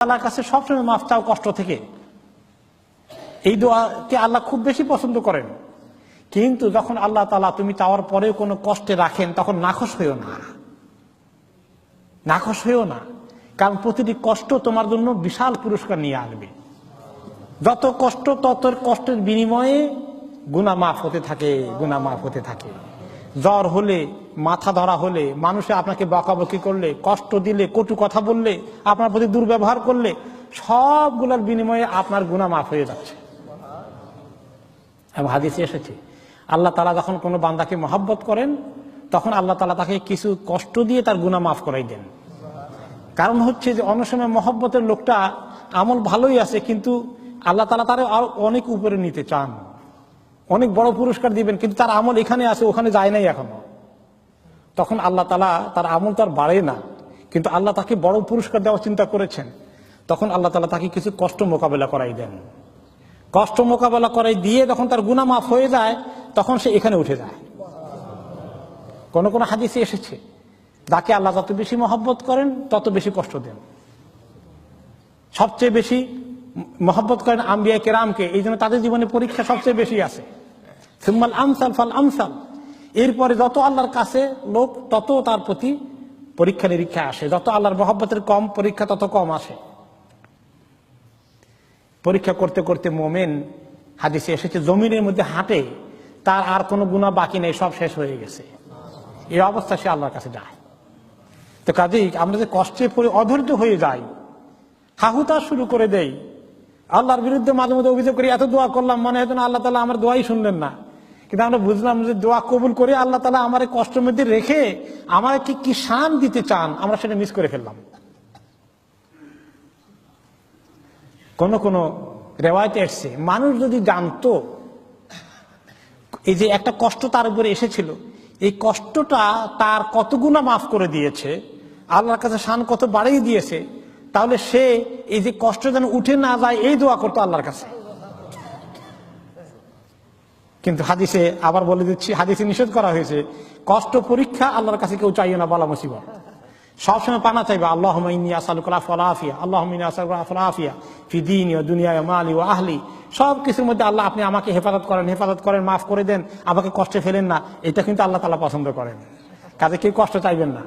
আল্লাহর কাছে সবসময় মাফ চাও কষ্ট থেকে। এই দোয়াকে আল্লাহ খুব বেশি পছন্দ করেন। কিন্তু যখন আল্লাহ তালা তুমি চাওয়ার পরেও কোনো কষ্টে রাখেন, তখন নাখোশ হইও না। নাখোশ হইও না। কারণ প্রতিটি কষ্ট তোমার জন্য বিশাল পুরস্কার নিয়ে আসবে। যত কষ্ট, তত কষ্টের বিনিময়ে গুণা মাফ হতে থাকে গুণা মাফ হতে থাকে। জ্বর হলে, মাথা ধরা হলে, মানুষে আপনাকে বকাবকি করলে, কষ্ট দিলে, কটু কথা বললে, আপনার প্রতি দুর্ব্যবহার করলে, সবগুলোর বিনিময়ে আপনার গুণা মাফ হয়ে যাচ্ছে। এবং হাদিসে এসেছে, আল্লাহ তালা যখন কোনো বান্দাকে মহাব্বত করেন, তখন আল্লাহ তালা তাকে কিছু কষ্ট দিয়ে তার গুণা মাফ করাই দেন। কারণ হচ্ছে যে অন্য সময় মহব্বতের লোকটা আমল ভালোই আছে, কিন্তু আল্লাহ তালা তার অনেক উপরে নিতে চান। অনেক বড় পুরস্কার দিবেন, কিন্তু তার আমল এখানে আছে, ওখানে যায় নাই এখনও। তখন আল্লাহ তালা তার আমল তার বাড়ে না, কিন্তু আল্লাহ তাকে বড় পুরস্কার দেওয়ার চিন্তা করেছেন। তখন আল্লাহ তালা তাকে কিছু কষ্ট মোকাবেলা করাই দেন। কষ্ট মোকাবেলা করাই দিয়ে যখন তার গুণা মাফ হয়ে যায়, তখন সে এখানে উঠে যায়। কোন কোন হাদিসে এসেছে, যাকে আল্লাহ যত বেশি মহব্বত করেন, তত বেশি কষ্ট দেন। সবচেয়ে বেশি মহব্বত করেন আম্বিয়া কেরামকে, এই জন্য তাদের জীবনে পরীক্ষা সবচেয়ে বেশি আছে। সিম্মাল আমসাল ফাল আমসাল এরপরে যত আল্লাহর কাছে লোক, তত তার প্রতি পরীক্ষা নিরীক্ষা আসে। যত আল্লাহর মহব্বতের কম, পরীক্ষা তত কম আসে। পরীক্ষা করতে করতে মোমেন হাদিসে এসেছে, জমিনের মধ্যে হাঁটে, তার আর কোনো গুণা বাকি নেই, সব শেষ হয়ে গেছে। এই অবস্থা সে আল্লাহর কাছে যায়। তো কাজেই আমরা যে কষ্টে পড়ে অধৈর্য হয়ে যাই হাহুতা শুরু করে দেই। আল্লাহর বিরুদ্ধে মাঝে মধ্যে অভিযোগ করি, এত দোয়া করলাম, মনে হয় আল্লাহ তালা আমার দোয়াই শুনলেন না। কিন্তু আমরা বুঝলাম যে দোয়া কবুল করে আল্লাহ তালা আমার এই কষ্টের মধ্যে রেখে আমাকে কি কি শান দিতে চান, আমরা সেটা মিস করে ফেললাম। কোন কোন রেওয়ায়তে এসছে, মানুষ যদি জানতো এই যে একটা কষ্ট তার উপরে এসেছিল, এই কষ্টটা তার কত গুণা মাফ করে দিয়েছে, আল্লাহর কাছে শান কত বাড়িয়ে দিয়েছে, তাহলে সে এই যে কষ্ট যেন উঠে না যায়, এই দোয়া করতো আল্লাহর কাছে। কিন্তু হাদিসে আবার বলে দিচ্ছি, হাদিসে নিষেধ করা হয়েছে, কষ্ট পরীক্ষা আল্লাহর কাছে কেউ চাইও না, বলা মুসিবত। সবসময় পানা চাইবে আল্লাহ ফলাফিয়া আল্লাহ ফলাফিয়া ফি দিন ও দুনিয়া মালি ও আহলি। সব কিছুর মধ্যে আল্লাহ আপনি আমাকে হেফাজত করেন হেফাজত করেন, মাফ করে দেন, আমাকে কষ্টে ফেলেন না, এটা কিন্তু আল্লাহ তালা পছন্দ করেন। কাজে কেউ কষ্ট চাইবেন না।